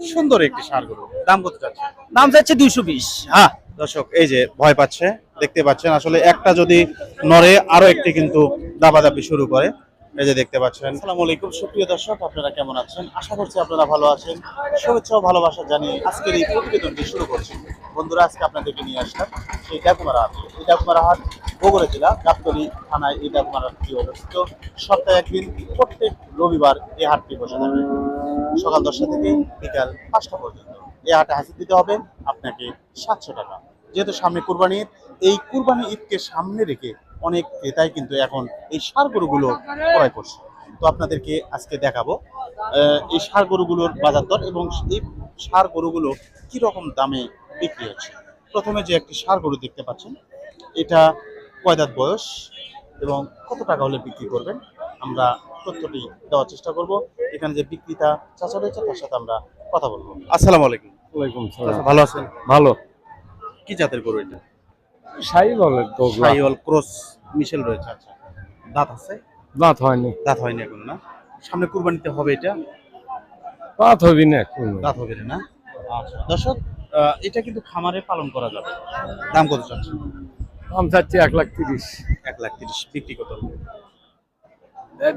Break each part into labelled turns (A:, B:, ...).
A: সুন্দর একটি সার গরু। দাম কত চাচ্ছে
B: দাম যাচ্ছে দুইশো বিশ।
A: হ্যাঁ দর্শক এই যে ভয় পাচ্ছে দেখতে পাচ্ছেন আসলে একটা যদি নরে আরও একটি কিন্তু দাবাদাবি শুরু করে। এই যে দেখতে পাচ্ছেন। আসসালামু আলাইকুম সুপ্রিয় দর্শক আপনারা কেমন আছেন? আশা করছি আপনারা ভালো আছেন। শুভেচ্ছা ও ভালোবাসা জানিয়ে আজকের এই প্রতিবেদনটি শুরু করছি। বন্ধুরা আজকে আপনাদেরকে নিয়ে আসলাম এই ডাকুমারা হাট এই ডাকুমারা হাট বগুড়া জেলা গাবতলী থানায় এই ডাকুমারা হাটটি অবস্থিত। সপ্তাহে একদিন প্রত্যেক রবিবার এই হাটটি বসে থাকে। সকাল দশটা থেকে বিকাল পাঁচটা পর্যন্ত। এই হাটে হাজির দিতে হবে, আপনাকে সাতশো টাকা। যেহেতু সামনে কুরবানি ঈদ, এই কুরবানি ঈদকে সামনে রেখে অনেক ক্রেতাই কিন্তু এখন এই সার গরুগুলো ক্রয় করছে। তো আপনাদেরকে আজকে দেখাবো এই সার গরুগুলোর বাজার দর এবং এই সার গরুগুলো কি রকম দামে বিক্রি হচ্ছে। প্রথমে যে একটি সার গরু দেখতে পাচ্ছেন, এটা কয়দাত বয়স এবং কত টাকা হলে বিক্রি করবেন? আমরা তথ্যটি দেওয়ার চেষ্টা করব। এখানে যে বিক্রেতা চাচা রয়েছে তার সাথে আমরা কথা বলব। আসসালামু আলাইকুম।
C: ওয়ালাইকুম
A: চাচা,
C: সালাম
A: ভালো আছেন?
C: ভালো।
A: কি জাতের গরু এটা?
C: সাই বলে তো
A: সাইওয়াল ক্রস মিশেল রয়েছে। আচ্ছা দাঁত আছে?
C: দাঁত হয়নি।
A: দাঁত হয়নি এখন না? সামনে কুরবানিতে হবে এটা?
C: দাঁত হবে না কোনো।
A: দাঁত হবে না? আচ্ছা দর্শক আহ, এটা কিন্তু খামারে পালন করা যাবে। দাম কত চাচ্ছে
C: দাম চাচ্ছি এক লাখ তিরিশ।
A: এক লাখ তিরিশ। বিক্রি কত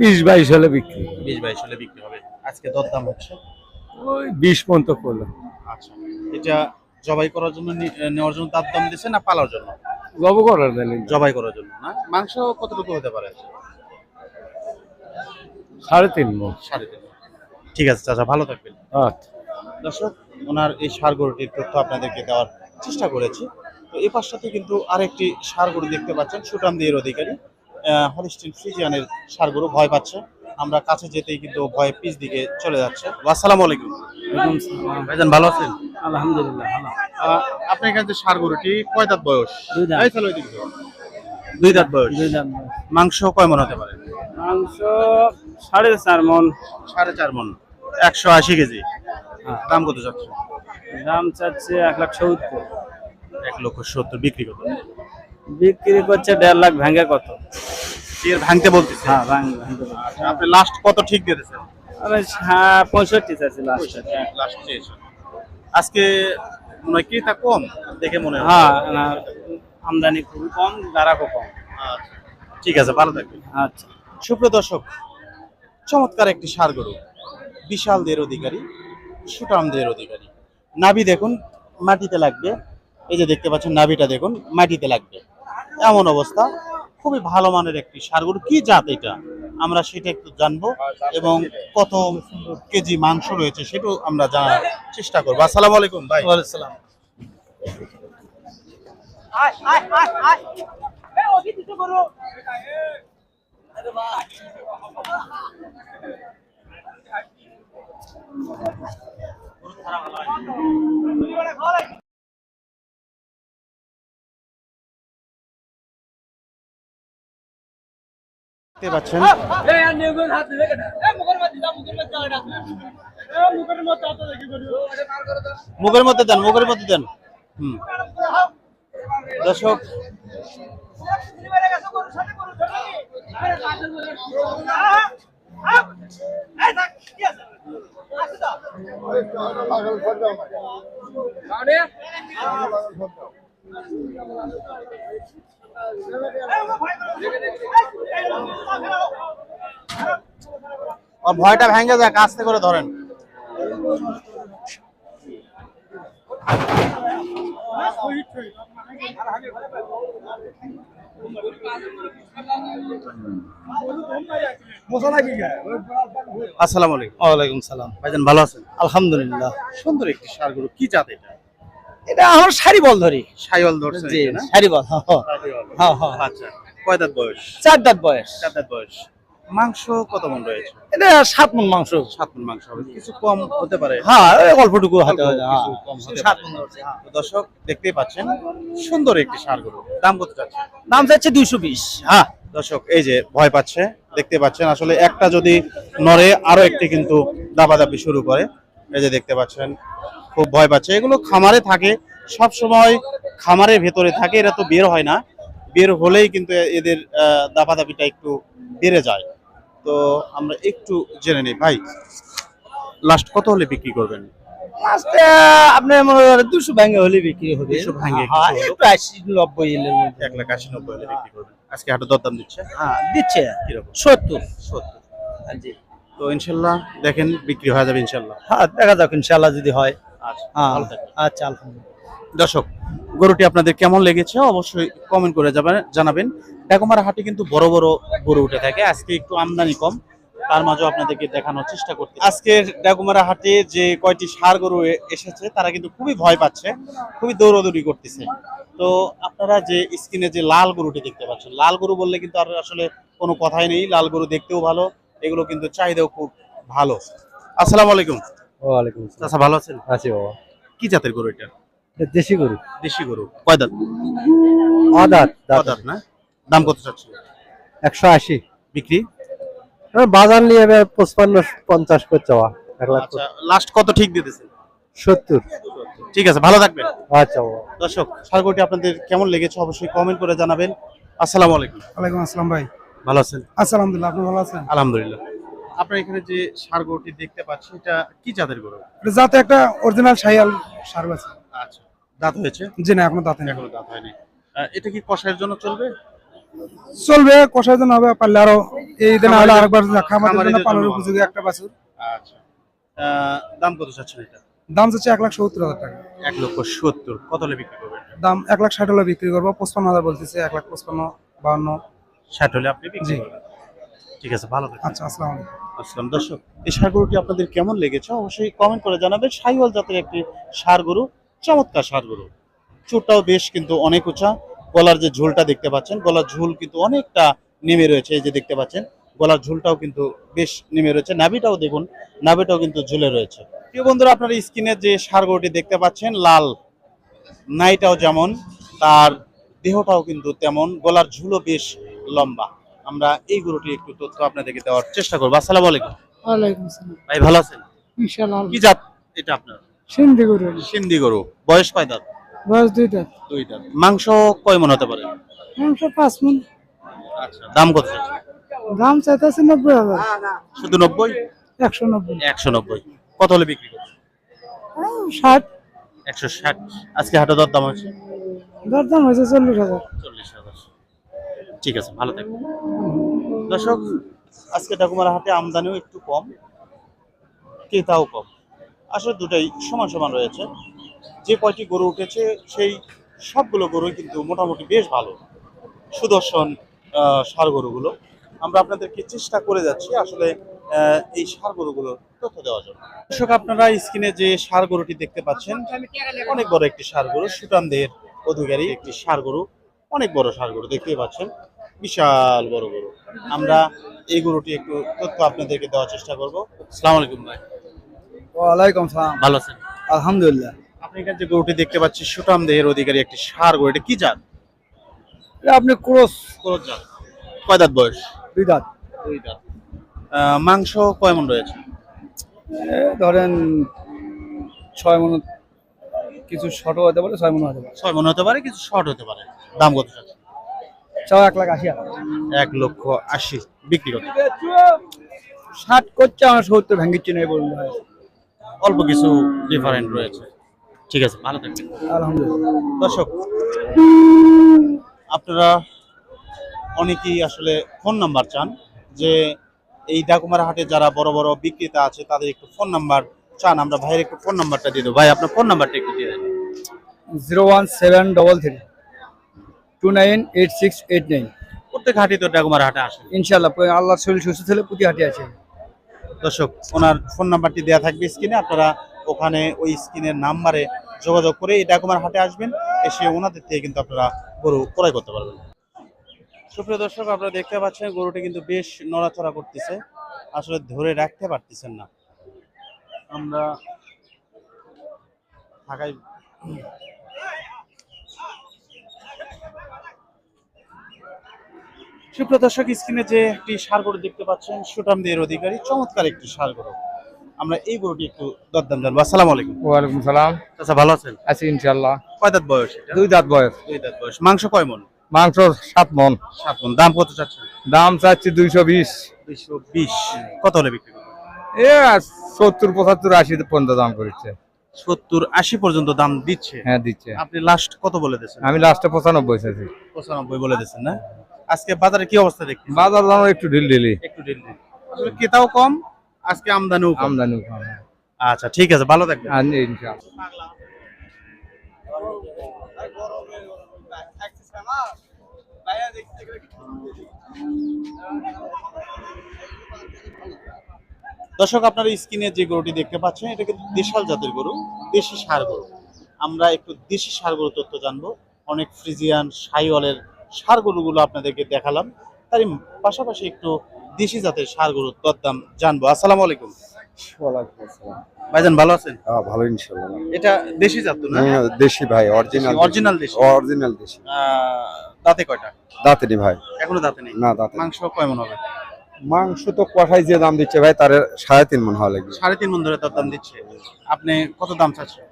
C: বিশ বাইশ হলে বিক্রি
A: বিশ বাইশ হলে বিক্রি হবে। আজকে দর দাম হচ্ছে?
C: ওই বিশ পর্যন্ত করল
A: আচ্ছা। এটা জবাই করার জন্য নেওয়ার জন্য দাঁত দাম দিচ্ছে না পালার জন্য?
C: জব করার জানি
A: জবাই করার জন্য না? মাংস কতটুকু হতে পারে?
C: সাড়ে তিন মন।
A: সাড়ে তিন ঠিক আছে চাচা ভালো থাকবেন।
C: আচ্ছা।
A: দর্শক ওনার এই সার গরুটির তথ্য আপনাদেরকে দেওয়ার চেষ্টা করেছি। তো এই পাশটাতে কিন্তু আরেকটি সার গরু দেখতে পাচ্ছেন সুটান দিয়ের অধিকারী। হলিস্টিন ফ্রিজিয়ানের সার গরু ভয় পাচ্ছে। আমরা কাছে যেতেই কিন্তু ভয় পিছ দিকে চলে যাচ্ছে। আসসালামু আলাইকুম। ভাইজান ভালো আছেন?
B: আলহামদুলিল্লাহ ভালো।
A: আপনার যে সার গরুটি কয় দাঁত বয়স?
B: দুই দাঁত।
A: দুই দাঁত বয়স।
B: দুই দাম
A: মাংস কয় মন হতে পারে?
B: মাংস সাড়ে চার মন।
A: সাড়ে চার মন। একশো আশি কেজি।
B: হ্যাঁ।
A: দাম কত যাচ্ছে?
B: দাম চাচ্ছে এক লাখ সত্তর।
A: এক লক্ষ সত্তর। বিক্রি কত?
B: বিক্রি করছে দেড় লাখ ভেঙে কত?
A: এর ভাঙতে বলতেছে?
B: হ্যাঁ ভাঙ ভাঙতে
A: আচ্ছা, আপনি লাস্ট কত ঠিক দিয়েছেন?
B: আমি হ্যাঁ পঁয়ষট্টি চাচ্ছি লাস্ট
A: লাস্ট আজকে মনে হয় ক্রেতা কম দেখে মনে হয়।
B: হ্যাঁ আমদানি খুবই কম গ্রাহকও কম।
A: আচ্ছা, ঠিক আছে ভালো থাকবেন।
B: আচ্ছা।
A: সুপ্রিয় দর্শক চমৎকার একটি সার গরু বিশাল দের অধিকারী সুটাম দের অধিকারী। নাভি দেখুন মাটিতে লাগবে। এই যে দেখতে পাচ্ছেন নাভিটা দেখুন মাটিতে লাগবে। এমন অবস্থা। খুবই ভালো মানের একটি সার। গরু কি জাত এটা? আমরা সেটা একটু জানব এবং কত কেজি মাংস রয়েছে সেটাও আমরা জানার চেষ্টা করব। আসসালাম আলাইকুম ভাই।
B: সালাম।
A: দেখতে পাচ্ছেন মুখের মধ্যে দেন মুখের মধ্যে দেন হুম দর্শক আর ভয়টা ভেঙে যাক আস্তে করে ধরেন। আসসালামু আলাইকুম।
B: ওয়ালাইকুম সালাম।
A: ভাইজান ভালো আছেন?
B: আলহামদুলিল্লাহ।
A: সুন্দর একটি সার গরু। কি জাত এটা?
B: এটা আমার শাড়ি বল ধরি।
A: সাইওয়াল ধরছেন
B: জি শাড়ি বল হ্যাঁ, হ্যাঁ। হ্যাঁ, হ্যাঁ।
A: আচ্ছা কয় দাঁত বয়স?
B: চার দাঁত বয়স।
A: চার দাঁত বয়স। মাংস কত মন রয়েছে?
B: এটা সাত মন মাংস।
A: সাত মন মাংস হবে। কিছু কম হতে পারে?
B: হ্যাঁ অল্পটুকু হাতে সাত মন ধরছে,
A: দর্শক দেখতেই পাচ্ছেন সুন্দর একটি সার গরু। দাম কত যাচ্ছে
B: দাম চাচ্ছে দুইশো বিশ
A: হ্যাঁ। দর্শক এই যে ভয় পাচ্ছে দেখতে পাচ্ছেন আসলে একটা যদি নরে আরও একটি কিন্তু দাবাদাবি শুরু করে। এই যে দেখতে পাচ্ছেন খুব ভয় পাচ্ছে। এগুলো খামারে থাকে সব সময় খামারের ভেতরে থাকে এরা তো বের হয় না। বের হলেই কিন্তু এদের দাবাদাবিটা একটু বেড়ে যায়। তো আমরা একটু জেনে নিই। ভাই লাস্ট কত হলে বিক্রি করবেন?
B: মনে করেন দুশো ভাঙে হলে বিক্রি হবে।
A: 200 ভাঙে
B: হ্যাঁ, একটু আশি নব্বই এলের মধ্যে।
A: এক লাখ আশি নব্বই হলে বিক্রি করবেন। আজকে হাটে দরদাম দিচ্ছে?
B: হ্যাঁ দিচ্ছে।
A: কীরকম?
B: সত্তর।
A: সত্তর।
B: জি।
A: তো ইনশাল্লাহ দেখেন বিক্রি হয়ে যাবে ইনশাল্লাহ।
B: হ্যাঁ দেখা যাক ইনশাল্লাহ যদি হয়।
A: আচ্ছা
B: আলহামদুলিল্লাহ।
A: দর্শক গরুটি আপনাদের কেমন লেগেছে অবশ্যই কমেন্ট করে যাবেন জানাবেন। ডাকুমার হাটে কিন্তু বড় বড় গরু উঠে থাকে। আজকে একটু আমদানি কম তার মাঝেও আপনাদেরকে দেখানোর চেষ্টা করতে আজকে ডাকুমারা হাটে যে কয়টি সার গরু এসেছে তারা কিন্তু খুবই ভয় পাচ্ছে খুবই দৌড়দৌড়ি করতেছে। তো আপনারা যে স্ক্রিনে যে লাল গরুটি দেখতে পাচ্ছেন লাল গরু বললে কিন্তু আর আসলে কোনো কথাই নেই। লাল গরু দেখতেও ভালো এগুলো কিন্তু চাহিদাও খুব ভালো। আসসালামু আলাইকুম।
C: ওয়ালাইকুম আসসালাম।
A: ভালো আছেন?
C: আছি বাবা।
A: কি জাতের গরু এটা?
C: এটা দেশি গরু।
A: দেশি গরু। কয় দাঁত?
C: আদাত
A: না? দাম কত
C: একশো আশি।
A: বিক্রি?
C: বাজার নিয়ে এবার পঁচপান্ন পঞ্চাশ করে চাওয়া এক লাখ
A: আচ্ছা লাস্ট কত ঠিক দিতেছেন?
C: সত্তর।
A: ঠিক আছে ভালো থাকবেন।
C: আচ্ছা বাবা।
A: দর্শক সারগোটি আপনাদের কেমন লেগেছে অবশ্যই কমেন্ট করে জানাবেন। আসসালামু আলাইকুম।
D: ওয়ালাইকুম আসসালাম ভাই।
A: ভালো আছেন?
D: আচ্ছা আলহামদুলিল্লাহ আপনি ভালো আছেন?
A: আলহামদুলিল্লাহ। আপনার এখানে যে সারগোটি দেখতে পাচ্ছি এটা কি জাতের গরু?
D: যাতে একটা অরিজিনাল শাহিয়াল সার আছে।
A: আচ্ছা। দাঁত হয়েছে?
D: জি না এখনও দাঁত নেই
A: এখনও দাঁত হয়নি। এটা কি কষায়ের জন্য চলবে?
D: চলবে কষার জন্য হবে পারলে আরও এই দিন হলে আরেকবার খামারের জন্য পালনের উপযোগী একটা বাছুর।
A: আচ্ছা। দাম কত চাচ্ছেন এটা?
D: দাম যাচ্ছে এক লাখ সত্তর হাজার টাকা।
A: এক লক্ষ সত্তর। কত হলে বিক্রি করবেন?
D: দাম এক লাখ ষাট হলে বিক্রি করব পঁচপান্ন হাজার বলতেছে এক লাখ পঁচপান্ন বাহান্ন।
A: ষাট হলে আপনি বিক্রি
D: জি।
A: করবেন। ঠিক আছে ভালো থাকবেন।
D: আচ্ছা আসসালামু আলাইকুম।
A: আসসালাম। দর্শক এই সার গরুটি আপনাদের কেমন লেগেছে অবশ্যই কমেন্ট করে জানাবেন। সাইওয়াল জাতের একটি সার গরু চমৎকার সার গরু চুটটাও বেশ কিন্তু অনেক উঁচা। গলার যে ঝুলটা দেখতে পাচ্ছেন গলার ঝুল কিন্তু অনেকটা নেমে রয়েছে এই যে দেখতে পাচ্ছেন। গলার ঝুলটাও কিন্তু বেশ নেমে রয়েছে। নাভিটাও দেখুন নাভিটাও কিন্তু ঝুলে রয়েছে। প্রিয় বন্ধুরা আপনারা স্ক্রিনে যে সার গরুটি দেখতে পাচ্ছেন লাল নাইটাও যেমন তার দেহটাও কিন্তু তেমন গলার ঝুলও বেশ লম্বা। আমরা এই গরুটি একটু তথ্য আপনাদেরকে দেওয়ার চেষ্টা করব। আসসালামু আলাইকুম।
E: ওয়ালাইকুম আসসালাম।
A: ভাই ভালো আছেন?
E: ইনশাআল্লাহ
A: কি জাত এটা আপনার?
E: সিন্ধি গরু
A: সিন্ধি গরু। বয়স কয় দাঁত?
E: বয়স দুই দাঁত।
A: দুই দাঁত। মাংস কয় মন হতে পারে?
E: মাংস পাঁচ মন।
A: আচ্ছা দাম কত?
E: দাম চাইতেছে নব্বই হাজার।
A: শুধু নব্বই?
E: একশো নব্বই।
A: একশো নব্বই। কত হলে বিক্রি করবেন
E: ষাট।
A: একশো ষাট। আজকে হাটে দর দাম হচ্ছে
E: দর দাম হয়েছে চল্লিশ হাজার।
A: চল্লিশ হাজার। ঠিক আছে, ভালো থাকবেন। দর্শক, আজকে ডাকুমারা হাটে আমদানিও একটু কম, ক্রেতাও কম। আসলে দুটাই সমান সমান রয়েছে। যে কয়টি গরু উঠেছে, সেই সবগুলো গরুই কিন্তু মোটামুটি বেশ ভালো। সুদর্শন ষাঁড় গরুগুলো। আমরা আপনাদেরকে চেষ্টা করে যাচ্ছি আসলে এই সার গরুগুলো তথ্য দেওয়ার জন্য। দর্শক, আপনারা স্ক্রিনে যে সার গরুটি দেখতে পাচ্ছেন, অনেক বড় একটি সার গরু সুটানদের অধিকারী একটি সার গরু, অনেক বড় সার গরু দেখতেই পাচ্ছেন। বিশাল বড় গরু। আমরা এই গরুটি একটু তথ্য আপনাদেরকে দেওয়ার চেষ্টা করব। আসসালামু আলাইকুম ভাই।
B: ওয়ালাইকুম সালাম।
A: ভালো আছেন?
B: আলহামদুলিল্লাহ।
A: আপনি এখানে যে গরুটি দেখতে পাচ্ছি সুটাম দেহের অধিকারী একটি সার গরু এটা কি জাত?
B: আপনি ক্রস।
A: কোন জাত। কয় দাঁত বয়স?
B: দুই দাঁত।
A: দুই দাঁত। মাংস কয় মন রয়েছে?
B: ধরেন ছয় মন কিছু শর্ট হতে পারে ছয় মন হতে পারে।
A: ছয় মন হতে পারে কিছু শর্ট হতে পারে। দাম কত চাচ্ছে
B: চাও এক লাখ আশি হাজার।
A: এক লক্ষ আশি বিক্রি করতে।
B: ষাট করছে আমার সত্তর ভেঙেছি নেই বলুন ভাই
A: অল্প কিছু ডিফারেন্ট রয়েছে। ঠিক আছে ভালো থাকবেন।
B: আলহামদুলিল্লাহ।
A: দর্শক আপনারা অনেকেই আসলে ফোন নাম্বার চান যে এই ডাকুমার হাটে যারা বড় বড় বিক্রেতা আছে তাদের একটু ফোন নাম্বার চান। আমরা ভাইয়ের একটু ফোন নাম্বারটা দিয়ে দেবো। ভাই আপনার ফোন নাম্বারটা একটু দিয়ে দেন।
B: Zero one seven double three. Two nine eight six eight nine
A: প্রত্যেক হাটে তো ডাকুমার হাটে আসেন
B: ইনশাল্লাহ আল্লাহ শরীর সুস্থ হলে প্রতি হাটে আছে
A: দর্শক ওনার ফোন নাম্বারটি দেওয়া থাকবে স্ক্রিনে আপনারা ওখানে ওই স্ক্রিনের নাম্বারে যোগাযোগ করে এই ডাকুমার হাটে আসবেন। এসে ওনাদের থেকে কিন্তু আপনারা গরু ক্রয় করতে পারবেন। সুপ্রিয় দর্শক আপনারা দেখতে পাচ্ছেন গরুটি কিন্তু বেশ নড়াচড়া করতেছে। আসলে ধরে রাখতে পারতেছেন না। আমরা ঢাকায় সুপ্রিয় দর্শক স্ক্রিনে যে একটি সার গরু দেখতে পাচ্ছেন সুটাম দের অধিকারী চমৎকার একটি সার গরু। আমরা এই গরুটি একটু দরদাম জানব। আসসালামু আলাইকুম।
C: ওয়ালাইকুম সালাম।
A: আচ্ছা ভালো আছেন?
C: আছি ইনশাল্লাহ
A: কয় দাঁত বয়স এটা?
C: দুই দাঁত বয়স।
A: দুই দাঁত বয়স। মাংস কয় মন?
C: মাংস সাত মন।
A: সাত মন। দাম কত চাচ্ছেন?
C: দাম চাচ্ছি দুইশো বিশ।
A: দুইশো বিশ। কত হলে বিক্রি করবেন?
C: এ সত্তর পঁচাত্তর আশি পর্যন্ত দাম করছে।
A: সত্তর আশি পর্যন্ত দাম দিচ্ছে?
B: হ্যাঁ দিচ্ছে।
A: আপনি লাস্ট কত বলে দিচ্ছেন
B: আমি লাস্টে পঁচানব্বই চাইছি।
A: পঁচানব্বই বলে দিচ্ছেন না? আজকে বাজারে কি অবস্থা দেখতে
B: বাজার দাম একটু ঢিল ঢিলি।
A: একটু ঢিল ঢিল। আসলে ক্রেতাও কম আজকে আমদানিও কম।
B: আমদানি
A: আচ্ছা ঠিক আছে ভালো থাকবেন।
B: আর ইনশাআল্লাহ।
A: দর্শক আপনারা স্ক্রিনে যে গরুটি দেখতে পাচ্ছেন এটা কিন্তু দেশাল জাতের গরু দেশি সার গরু। আমরা একটু দেশি সার গরু তথ্য জানব। অনেক ফ্রিজিয়ান সাইওয়ালের সার গরুগুলো আপনাদেরকে দেখালাম। তারই পাশাপাশি একটু দেশি জাতের সার গরুর দরদাম জানব। আসসালামু আলাইকুম। ভাইজান ভালো আছেন?
F: হ্যাঁ ভালো
A: এটা দেশি জাত না?
F: হ্যাঁ, দেশি ভাই অরিজিনাল
A: অরিজিনাল দেশি।
F: অরিজিনাল দেশি।
A: দাঁতে কয়টা?
F: ভাই।
A: এখনও দাঁতে নেই?
F: না দাঁতে
A: মাংস কয় মন হবে?
F: মাংস তো কষাই যে দাম দিচ্ছে ভাই তার সাড়ে তিন মন হওয়া লাগবে।
A: সাড়ে তিন মন ধরে তার দাম দিচ্ছে। আপনি কত দাম চাচ্ছেন?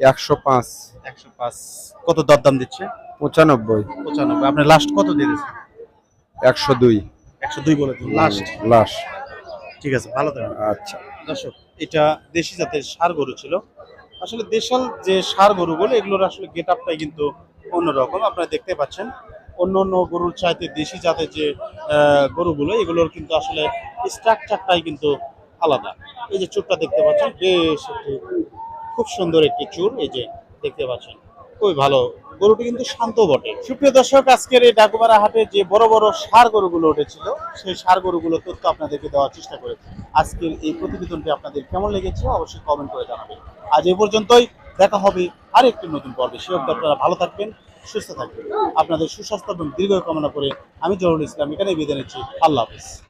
F: একশো পাঁচ।
A: একশো পাঁচ। কত দর দাম দিচ্ছে?
F: পঁচানব্বই।
A: পঁচানব্বই। আপনি লাস্ট কত দিয়ে দিচ্ছেন
F: একশো দুই।
A: একশো দুই বলে দিন লাস্ট
F: লাশ
A: ঠিক আছে ভালো থাকবেন।
F: আচ্ছা।
A: দর্শক এটা দেশি জাতের সার গরু ছিল। আসলে দেশাল যে সার গরুগুলো এগুলোর আসলে গেট আপটাই কিন্তু অন্যরকম। আপনারা দেখতে পাচ্ছেন অন্য অন্য গরুর চাইতে দেশি জাতের যে গরুগুলো এগুলোর কিন্তু আসলে স্ট্রাকচারটাই কিন্তু আলাদা। এই যে চুরটা দেখতে পাচ্ছেন বেশ একটি খুব সুন্দর একটি চুর এই যে দেখতে পাচ্ছেন। খুবই ভালো। গরুটি কিন্তু শান্ত বটে। সুপ্রিয় দর্শক, আজকের এই ডাকুমারা হাটে যে বড় বড় সার গরুগুলো উঠেছিল, সেই সার গরুগুলো তথ্য আপনাদেরকে দেওয়ার চেষ্টা করেছি আজকের এই প্রতিবেদনটি আপনাদের কেমন লেগেছে অবশ্যই কমেন্ট করে জানাবেন। আজ এই পর্যন্তই, দেখা হবে আর একটি নতুন পর্বে। সে অবধি আপনারা ভালো থাকবেন, সুস্থ থাকবেন। আপনাদের সুস্বাস্থ্য এবং দীর্ঘ কামনা করে আমি জরুল ইসলাম এখানেই বিদায় নিচ্ছি। আল্লাহ হাফিজ।